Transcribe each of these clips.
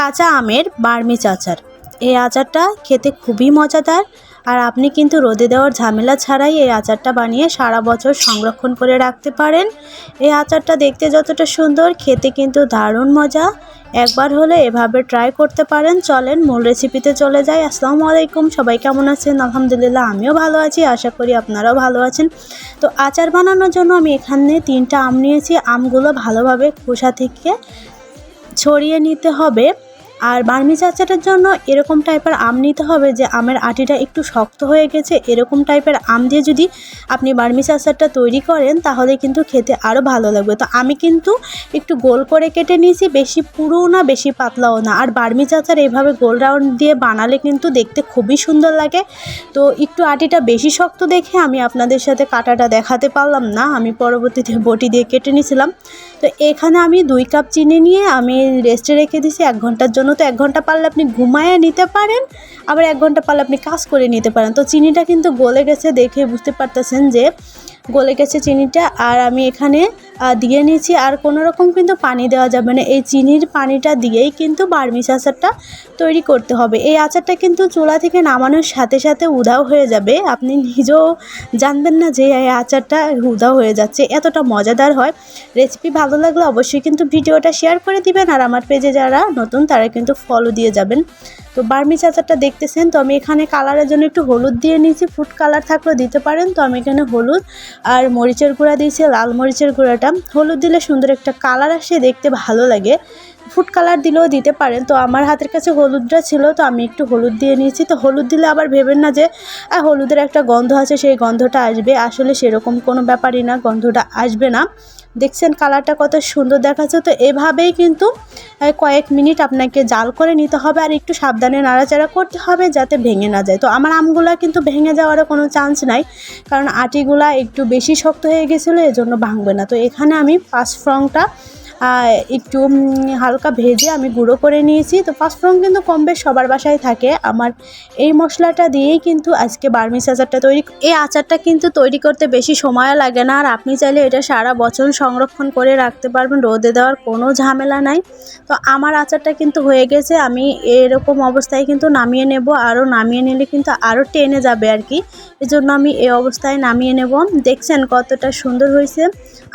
কাঁচা আমের বার্মিজ আচার এই আচারটা খেতে খুবই মজাদার আর আপনি কিন্তু রোদে দেওয়ার ঝামেলা ছাড়াই এই আচারটা বানিয়ে সারা বছর সংরক্ষণ করে রাখতে পারেন। এই আচারটা দেখতে যতটা সুন্দর, খেতে কিন্তু দারুণ মজা। একবার হলে এভাবে ট্রাই করতে পারেন। চলেন, মূল রেসিপিতে চলে যাই। আসসালামু আলাইকুম, সবাই কেমন আছেন? আলহামদুলিল্লাহ, আমিও ভালো আছি, আশা করি আপনারাও ভালো আছেন। তো আচার বানানোর জন্য আমি এখানে তিনটা আম নিয়েছি। আমগুলো ভালোভাবে খোসা থেকে ছড়িয়ে নিতে হবে। আর বার্মিজ আচারের জন্য এরকম টাইপের আম নিতে হবে যে আমের আটিটা একটু শক্ত হয়ে গেছে। এরকম টাইপের আম দিয়ে যদি আপনি বার্মিজ আচারটা তৈরি করেন, তাহলে কিন্তু খেতে আরও ভালো লাগবে। তো আমি কিন্তু একটু গোল করে কেটে নিয়েছি, বেশি পুরোও না, বেশি পাতলাও না। আর বার্মিজ আচার এইভাবে গোল রাউন্ড দিয়ে বানালে কিন্তু দেখতে খুবই সুন্দর লাগে। তো একটু আটিটা বেশি শক্ত দেখে আমি আপনাদের সাথে কাটাটা দেখাতে পারলাম না। আমি পরবর্তীতে বটি দিয়ে কেটে নিয়েছিলাম। তো এখানে আমি দুই কাপ চিনি নিয়ে আমি রেস্টে রেখে দিয়েছি। এক ঘণ্টার জন্য তো এক ঘণ্টা পারলে আপনি ঘুমায় নিতে পারেন, আবার এক ঘণ্টা পারলে আপনি কাজ করে নিতে পারেন। তো চিনিটা কিন্তু গলে গেছে দেখে বুঝতে পারতেছেন যে গলে গেছে চিনিটা, আর আমি এখানে দিয়ে নিয়েছি। আর কোনো রকম কিন্তু পানি দেওয়া যাবে না। এই চিনির পানিটা দিয়েই কিন্তু বার্মিস আচারটা তৈরি করতে হবে। এই আচারটা কিন্তু চুলা থেকে নামানোর সাথে সাথে উধাও হয়ে যাবে। আপনি নিজেও জানবেন না যে এই আচারটা উধাও হয়ে যাচ্ছে। এতটা মজাদার হয়। রেসিপি ভালো লাগলে অবশ্যই কিন্তু ভিডিওটা শেয়ার করে দিবেন। আর আমার পেজে যারা নতুন, তারা কিন্তু ফলো দিয়ে যাবেন। তো বার্মিস আচারটা দেখতেছেন, তো আমি এখানে কালারের জন্য একটু হলুদ দিয়ে নিয়েছি। ফুড কালার থাকলেও দিতে পারেন। তো আমি এখানে হলুদ আর মরিচের গুঁড়া দিয়েছি, লাল মরিচের গুঁড়াটা। হলুদ দিলে সুন্দর একটা কালার আসে, দেখতে ভালো লাগে। ফুড কালার দিলেও দিতে পারেন। তো আমার হাতের কাছে হলুদটা ছিল, তো আমি একটু হলুদ দিয়ে নিয়েছি। তো হলুদ দিলে আবার ভেবেন না যে হলুদের একটা গন্ধ আছে, সেই গন্ধটা আসবে। আসলে সেরকম কোনো ব্যাপারই না, গন্ধটা আসবে না। দেখছেন কালারটা কত সুন্দর দেখাচ্ছে। তো এভাবেই কিন্তু কয়েক মিনিট আপনাকে জাল করে নিতে হবে আর একটু সাবধানে নাড়াচাড়া করতে হবে যাতে ভেঙে না যায়। তো আমার আমগুলা কিন্তু ভেঙে যাওয়ারও কোনো চান্স নাই কারণ আটিগুলা একটু বেশি শক্ত হয়ে গেছিল এজন্য ভাঙবে না। তো এখানে আমি পাঁচফ্রংটা আহ, একটু হালকা ভেজে আমি গুঁড়ো করে নিয়েছি। তো পাঁচফোড়ন কিন্তু কম বেশ সবার বাসায় থাকে। আমার এই মশলাটা দিয়েই কিন্তু আজকে বার্মিস আচারটা তৈরি এই আচারটা কিন্তু তৈরি করতে বেশি সময় লাগে না। আর আপনি চাইলে এটা সারা বছর সংরক্ষণ করে রাখতে পারবেন। রোদে দেওয়ার কোনো ঝামেলা নাই। তো আমার আচারটা কিন্তু হয়ে গেছে। আমি এরকম অবস্থায় কিন্তু নামিয়ে নেব। আরও নামিয়ে নিলে কিন্তু আরও টেনে যাবে আর কি। এজন্য আমি এই অবস্থায় নামিয়ে নেব। দেখছেন কতটা সুন্দর হয়েছে।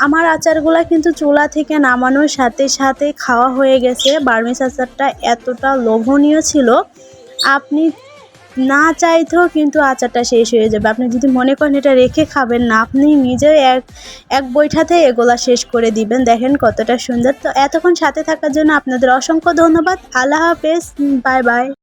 আমার আচারগুলো কিন্তু চুলা থেকে নামানোর সাথে সাথে খাওয়া হয়ে গেছে। বার্মিস আচারটা এতটা লোভনীয় ছিল, আপনি না চাইতেও কিন্তু আচারটা শেষ হয়ে যাবে। আপনি যদি মনে করেন এটা রেখে খাবেন না, আপনি নিজে এক এক বৈঠাতে এগুলা শেষ করে দিবেন। দেখেন কতটা সুন্দর। তো এতক্ষণ সাথে থাকার জন্য আপনাদের অসংখ্য ধন্যবাদ। আল্লাহ হাফেজ। Bye bye